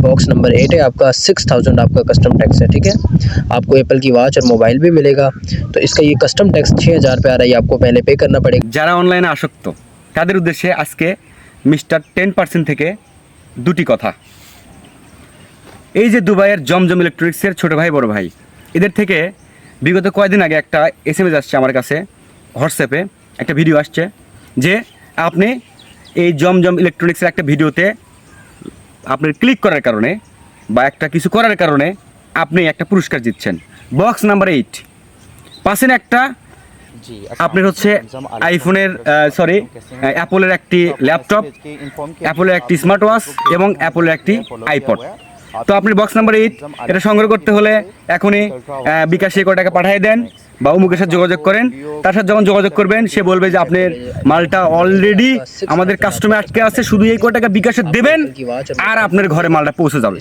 Box number eight है आपका six thousand आपका कस्टम टैक्स है ठीक है आपको एप्पल की वॉच और मोबाइल भी मिलेगा तो इसका ये कस्टम टैक्स छः हज़ार पे आ रहा है ये आपको पहले पे करना पड़ेगा যারা অনলাইনে আসক্ত তাদের উদ্দেশ্যে আজকে মিস্টার টেন পার্সেন্ট থেকে দুটি কথা এই যে দুবাইয়ের জমজম ইলেকট্রনিক্সের ছোটো ভাই বড় ভাই এদের থেকে বিগত কয়েকদিন আগে একটা এস এম এস আসছে আমার কাছে হোয়াটসঅ্যাপে একটা ভিডিও আসছে যে আপনি এই জমজম ইলেকট্রনিক্সের একটা ভিডিওতে আপনার ক্লিক করার কারণে বা একটা কিছু করার কারণে আপনি একটা পুরস্কার জিতছেন। বক্স নাম্বার এইট পাশেন একটা আপনার হচ্ছে আইফোনের সরি অ্যাপলের একটি ল্যাপটপ অ্যাপলের একটি স্মার্ট ওয়াচ এবং অ্যাপলের একটি আইপড তো আপনি বক্স নাম্বার এইট এটা সংগ্রহ করতে হলে এখনই বিকাশ এক টাকা পাঠিয়ে দেন বা অমুকের সাথে যোগাযোগ করেন। তার সাথে যখন যোগাযোগ করবেন, সে বলবে যে আপনার মালটা অলরেডি আমাদের কাস্টমে আটকে আছে, শুধু এই কয় টাকা বিকাশে দেবেন আর আপনার ঘরে মালটা পৌঁছে যাবে।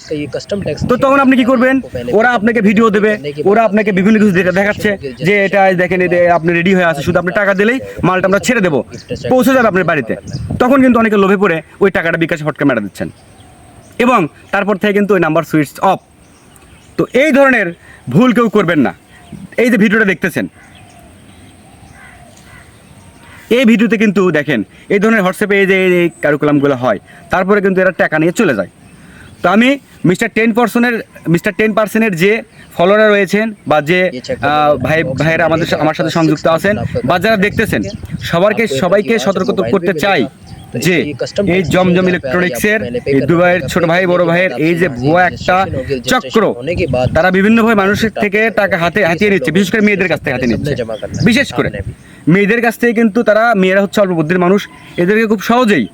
তো তখন আপনি কি করবেন? ওরা আপনাকে ভিডিও দেবে, ওরা আপনাকে বিভিন্ন কিছু দেখাচ্ছে যে এটা দেখেন আপনি রেডি হয়ে আছে, শুধু আপনি টাকা দিলেই মালটা আমরা ছেড়ে দেবো, পৌঁছে যাবে আপনার বাড়িতে। তখন কিন্তু অনেকে লোভে পড়ে, ওই টাকাটা বিকাশে ফটকে মেটা দিচ্ছেন। এবং তারপর থেকে কিন্তু ওই নাম্বার সুইচ অফ তো এই ধরনের ভুল কেউ করবেন না। এই যে ভিডিওটা দেখতেছেন এই ভিডিওতে কিন্তু দেখেন এই ধরনের হোয়াটসঅ্যাপে এই যে এই কারিকুলামগুলো হয় তারপরে কিন্তু এরা টাকা নিয়ে চলে যায়। তো আমি মিস্টার টেন পার্সনের মিস্টার টেন পার্সেন্টের যে ফলোয়ার রয়েছেন বা যে ভাই ভাইয়েরা আমাদের আমার সাথে সংযুক্ত আছেন বা যারা দেখতেছেন সবারকে সবাইকে সতর্ক করতে চাই। যে এই জমজম ইলেকট্রনিক্সের এই দুবাইয়ের ছোট ভাই বড় ভাইয়ের এই যে ভুয়া একটা চক্র তারা বিভিন্নভাবে মানুষের থেকে টাকা হাতে হাতিয়ে নিচ্ছে বিশেষ করে মেয়েদের কাছ থেকে হাতিয়ে নিচ্ছে। বিশেষ করে মেয়েদের কাছ থেকে কিন্তু তারা মেয়েরা হচ্ছে অল্প বুদ্ধির মানুষ এদেরকে খুব সহজেই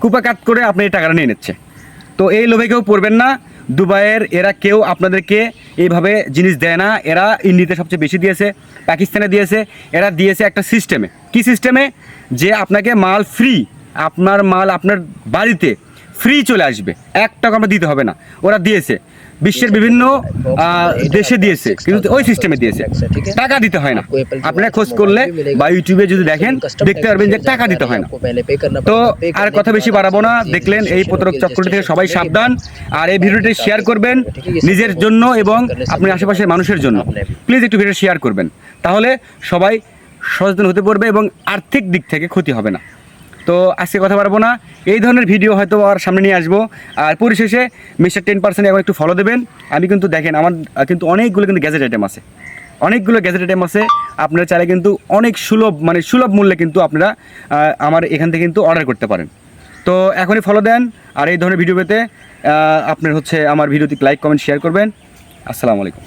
কুপা কাট করে আপনি এই টাকাটা নিয়ে নিচ্ছে। তো এই লোভে কেউ পড়বেন না দুবাইয়ের এরা কেউ আপনাদেরকে এইভাবে জিনিস দেয় না এরা ইন্ডিয়াতে সবচেয়ে বেশি দিয়েছে পাকিস্তানে দিয়েছে এরা দিয়েছে একটা সিস্টেমে কি সিস্টেমে যে আপনাকে মাল ফ্রি আপনার মাল আপনার বাড়িতে ফ্রি চলে আসবে। এক টাকা আমরা দিতে হবে না। ওরা দিয়েছে। বিশ্বের বিভিন্ন দেশে দিয়েছে। কিন্তু ওই সিস্টেমে দিয়েছে। টাকা দিতে হয় না। আপনারা খোঁজ করলে বা ইউটিউবে যদি দেখেন, দেখতে পারবেন যে টাকা দিতে হয় না। তো আর কথা বেশি বাড়াবো না। দেখলেন এই প্রতারক চক্রটি থেকে সবাই সাবধান। আর এই ভিডিওটি শেয়ার করবেন নিজের জন্য এবং আপনার আশেপাশের মানুষের জন্য। প্লিজ একটু ভিডিও শেয়ার করবেন। তাহলে সবাই সচেতন হতে পারবে এবং আর্থিক দিক থেকে ক্ষতি হবে না। তো আজকে কথা পারব না। এই ধরনের ভিডিও হয়তো আর সামনে নিয়ে আসব। আর পরিশেষে মিস্টার টেন পার্সেন্ট এখন একটু ফলো দেবেন। আমি কিন্তু দেখেন, আমার কিন্তু অনেকগুলো কিন্তু গ্যাজেট আইটেম আছে। অনেকগুলো গ্যাজেট আইটেম আছে। আপনারা চাইলে কিন্তু অনেক সুলভ মানে সুলভ মূল্যে কিন্তু আপনারা আমার এখান থেকে কিন্তু অর্ডার করতে পারেন। তো এখনই ফলো দেন। আর এই ধরনের ভিডিও পেতে আপনার হচ্ছে আমার ভিডিওতে লাইক কমেন্ট শেয়ার করবেন। আসসালামু আলাইকুম।